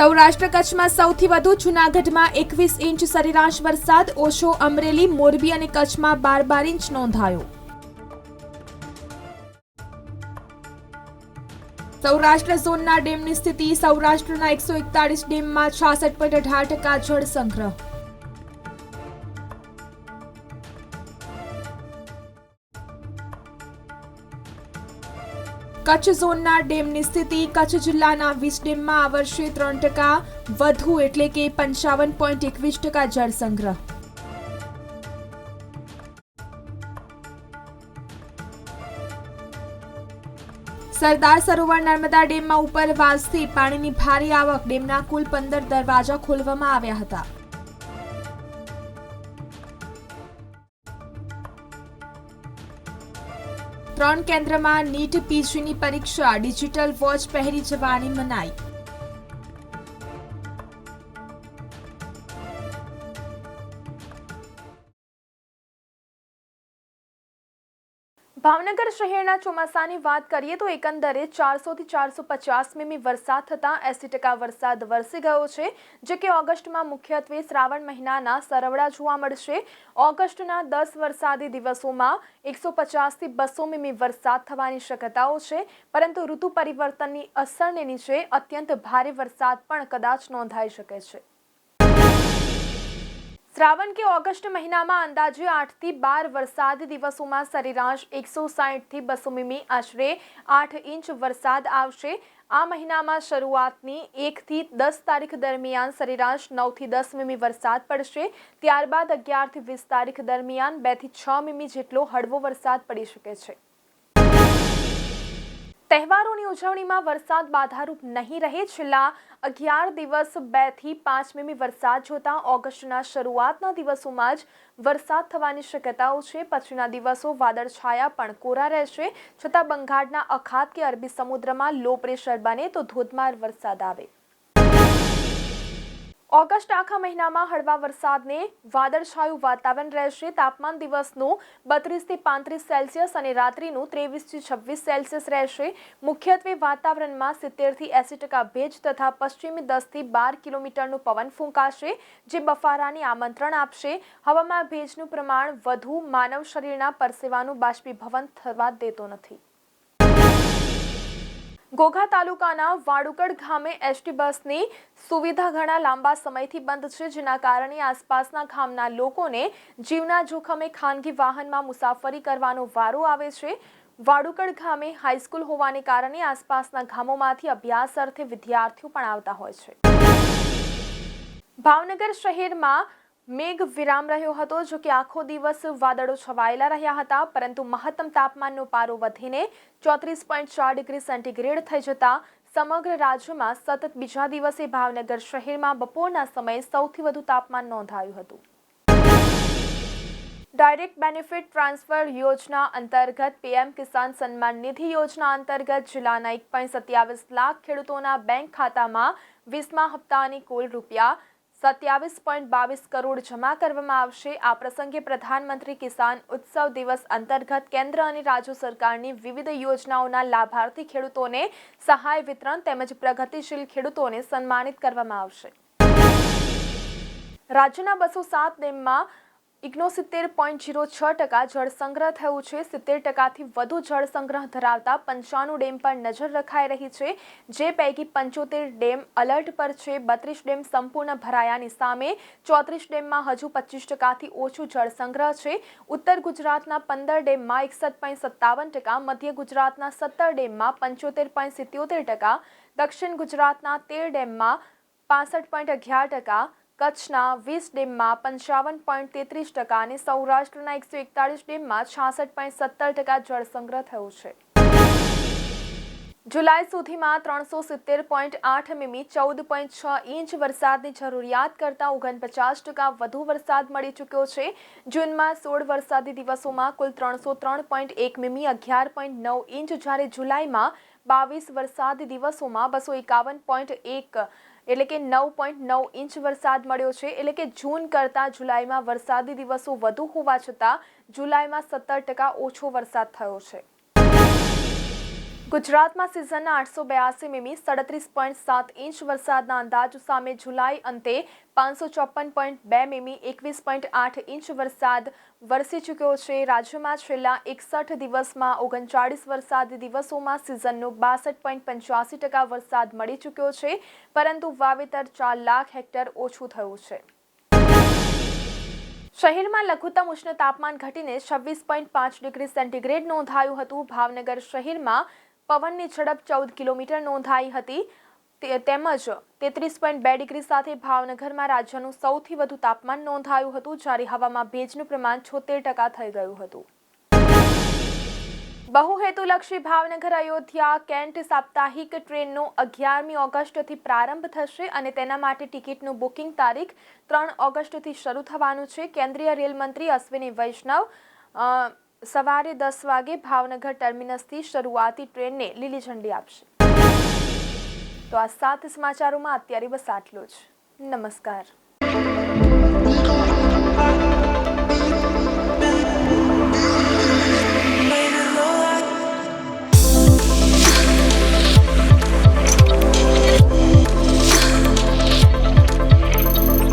સૌરાષ્ટ્ર કચ્છમાં સૌથી વધુ, જૂનાગઢમાં એકવીસ ઇંચ સરેરાશ વરસાદ, ઓછો અમરેલી, મોરબી અને કચ્છમાં બાર બાર ઇંચ નોંધાયો. સૌરાષ્ટ્ર ઝોનના ડેમની સ્થિતિ, સૌરાષ્ટ્રના એકસો એકતાળીસ ડેમમાં છાસઠ પોઈન્ટ અઢાર ટકા જળ સંગ્રહ કચ્છ ઝોનના ડેમની સ્થિતિ કચ્છ જિલ્લાના વીસ ડેમમાં આ વર્ષે ત્રણ ટકા વધુ એટલે કે પંચાવન પોઈન્ટ એકવીસ ટકા જળ સંગ્રહ. સરદાર સરોવર નર્મદા ડેમમાં ઉપરવાસથી પાણીની ભારે આવક. ડેમના કુલ પંદર દરવાજા ખોલવામાં આવ્યા હતા. ત્રણ કેન્દ્રમાં નીટ પીજીની પરીક્ષા ડિજિટલ વોચ પહેરી જવાની મનાઈ. ભાવનગર શહેરના ચોમાસાની વાત કરીએ તો એકંદરે ચારસોથી ચારસો પચાસ મીમી વરસાદ થતાં એસી ટકા વરસાદ વરસી ગયો છે, જે કે ઓગસ્ટમાં મુખ્યત્વે શ્રાવણ મહિનાના સરવડા જોવા મળશે. ઓગસ્ટના દસ વરસાદી દિવસોમાં એકસો પચાસથી બસો મીમી વરસાદ થવાની શક્યતાઓ છે, પરંતુ ઋતુ પરિવર્તનની અસરને નીચે અત્યંત ભારે વરસાદ પણ કદાચ નોંધાઈ શકે છે. શ્રાવણ કે ઓગસ્ટ મહિનામાં અંદાજે આઠથી બાર વરસાદ દિવસોમાં સરેરાશ એકસો સાહીઠથી બસો મીમી આશરે આઠ ઇંચ વરસાદ આવશે. આ મહિનામાં શરૂઆતની એકથી દસ તારીખ દરમિયાન સરેરાશ નવથી દસ મીમી વરસાદ પડશે. ત્યારબાદ અગિયારથી વીસ તારીખ દરમિયાન બેથી છ મીમી જેટલો હળવો વરસાદ પડી શકે છે. તહેવારોની ઉજવણીમાં વરસાદ બાધારૂપ નહીં રહે. છેલ્લા અગિયાર દિવસ બેથી પાંચ મીમી વરસાદ જોતા ઓગસ્ટના શરૂઆતના દિવસોમાં જ વરસાદ થવાની શક્યતાઓ છે. પછીના દિવસો વાદળછાયા પણ કોરા રહેશે. છતાં બંગાળના અખાત કે અરબી સમુદ્રમાં લો પ્રેશર બને તો ધોધમાર વરસાદ આવે. ઓગસ્ટ આખા મહિનામાં હળવા વરસાદને વાદળછાયું વાતાવરણ રહેશે. તાપમાન દિવસનું બત્રીસથી પાંત્રીસ સેલ્સિયસ અને રાત્રિનું ત્રેવીસથી છવ્વીસ સેલ્સિયસ રહેશે. મુખ્યત્વે વાતાવરણમાં સિત્તેરથી એંસી ટકા ભેજ તથા પશ્ચિમી દસથી બાર કિલોમીટરનું પવન ફૂંકાશે, જે બફારાને આમંત્રણ આપશે. હવામાં ભેજનું પ્રમાણ વધુ, માનવ શરીરના પરસેવાનું બાષ્પીભવન થવા દેતો નથી. ઘોઘા તાલુકાના વાડુકડ ગામે એસટી બસની સુવિધા ઘણા લાંબા સમયથી બંધ છે, જેના કારણે આસપાસના ગામના લોકોને જીવના જોખમે ખાનગી વાહનમાં મુસાફરી કરવાનો વારો આવે છે. વાડુકડ ગામે હાઈસ્કૂલ હોવાને કારણે આસપાસના ગામોમાંથી અભ્યાસ અર્થે વિદ્યાર્થીઓ પણ આવતા હોય છે. ભાવનગર શહેરમાં મેઘ વિરામ રહ્યો હતો, જો કે આખો દિવસ વાદળો છવાયેલા રહ્યા હતા, પરંતુ મહત્તમ તાપમાનનો પારો વધીને ચોત્રીસ પોઈન્ટ ચાર ડિગ્રી સેન્ટીગ્રેડ થઈ જતા સમગ્ર રાજ્યમાં સતત બીજા દિવસે ભાવનગર શહેરમાં બપોરના સમયે સૌથી વધુ તાપમાન નોંધાયું હતું. ડાયરેક્ટ બેનિફિટ ટ્રાન્સફર યોજના અંતર્ગત પીએમ કિસાન સન્માન નિધિ યોજના અંતર્ગત જિલ્લાના એક લાખ ખેડૂતોના બેંક ખાતામાં વીસમા હપ્તાની કુલ રૂપિયા સત્યાવીસ પોઈન્ટ બાવીસ કરોડ જમા કરવામાં આવશે. આ પ્રસંગે પ્રધાનમંત્રી કિસાન ઉત્સવ દિવસ અંતર્ગત કેન્દ્ર અને રાજ્ય સરકારની વિવિધ યોજનાઓના લાભાર્થી ખેડૂતોને સહાય વિતરણ તેમજ પ્રગતિશીલ ખેડૂતોને સન્માનિત કરવામાં આવશે. રાજ્યના બસો સાત ડેમમાં ઇગ્નોસિત્તેર પોઈન્ટ જીરો છ ટકા જળ સંગ્રહ થયું છે. સિત્તેર ટકાથી વધુ જળ સંગ્રહ ધરાવતા પંચાણું ડેમ પર નજર રખાઈ રહી છે. જે પૈકી પંચોતેર ડેમ અલર્ટ પર છે. બત્રીસ ડેમ સંપૂર્ણ ભરાયાની સામે ચોત્રીસ ડેમમાં હજુ પચીસ ટકાથી ઓછું જળ સંગ્રહ છે. ઉત્તર ગુજરાતના પંદર ડેમમાં એકસઠ પોઈન્ટ સત્તાવન ટકા, મધ્ય ગુજરાતના સત્તર ડેમમાં પંચોતેર પોઈન્ટ સિત્યોતેર ટકા, દક્ષિણ ગુજરાતના તેર ડેમમાં પાસઠ પોઈન્ટ અગિયાર ટકા કચ્છના વીસ ડેમમાં પંચાવન પોઈન્ટ તેત્રીસ ટકા અને સૌરાષ્ટ્રના એકસો એકતાળીસ ડેમમાં છાસઠ પોઈન્ટ સત્તર ટકા જળ સંગ્રહ થયો છે. જુલાઈ સુધીમાં ત્રણસો સિત્તેર પોઈન્ટ આઠ મીમી ચૌદ પોઈન્ટ છ ઇંચ વરસાદની જરૂરિયાત કરતાં ઓગણપચાસ ટકા વધુ વરસાદ મળી ચૂક્યો છે. જૂનમાં સોળ વરસાદી દિવસોમાં કુલ ત્રણસો ત્રણ પોઈન્ટ એક મીમી અગિયાર પોઈન્ટ નવ ઇંચ જ્યારે જુલાઈમાં બાવીસ વરસાદ દિવસોમાં બસો એકાવન પોઈન્ટ એક એટલે કે નવ પોઈન્ટ નવ ઇંચ વરસાદ મળ્યો છે. એટલે કે જૂન કરતાં જુલાઈમાં વરસાદી દિવસો વધુ હોવા છતાં જુલાઈમાં સત્તર ટકા ઓછો વરસાદ થયો છે. ગુજરાતમાં સિઝનના આઠસો બ્યાસી મીમી સડત્રીસ પોઈન્ટ સાત ઇંચ વરસાદના અંદાજ સામે જુલાઈ અંતે પાંચસો ચોપન પોઈન્ટ બે મીમી એકવીસ પોઈન્ટ આઠ ઇંચ વરસાદ વરસી ચૂક્યો છે. રાજ્યમાં છેલ્લા એકસઠ દિવસમાં ઓગણચાળીસ વરસાદી દિવસોમાં સિઝનનો બાસઠ પોઈન્ટ પંચ્યાસી ટકા વરસાદ મળી ચૂક્યો છે, પરંતુ વાવેતર ચાર લાખ હેક્ટર ઓછું થયું છે. શહેરમાં લઘુત્તમ ઉષ્ણ તાપમાન ઘટીને છવ્વીસ પોઈન્ટ પાંચ ડિગ્રી સેન્ટીગ્રેડ નોંધાયું હતું. ભાવનગર શહેરમાં પવનની ઝડપ ચૌદ કિલોમીટર નોંધાઈ હતી. તેમજ તેત્રીસ પોઈન્ટ બે ડિગ્રી સાથે ભાવનગરમાં રાજ્યનું સૌથી વધુ તાપમાન નોંધાયું હતું, જ્યારે હવામાં ભેજનું પ્રમાણ છોતેર ટકા થઈ ગયું હતું. બહુહેતુલક્ષી ભાવનગર અયોધ્યા કેન્ટ સાપ્તાહિક ટ્રેનનો અગિયારમી ઓગસ્ટથી પ્રારંભ થશે અને તેના માટે ટિકિટનું બુકિંગ તારીખ ત્રણ ઓગસ્ટથી શરૂ થવાનું છે. કેન્દ્રીય રેલ મંત્રી અશ્વિની વૈષ્ણવ સવારે દસ વાગે ભાવનગર ટર્મિનસથી શરૂઆતી ટ્રેનને લીલી ઝંડી આપશે. તો આ સાત સમાચારોમાં અત્યારે બસ આટલું જ. નમસ્કાર.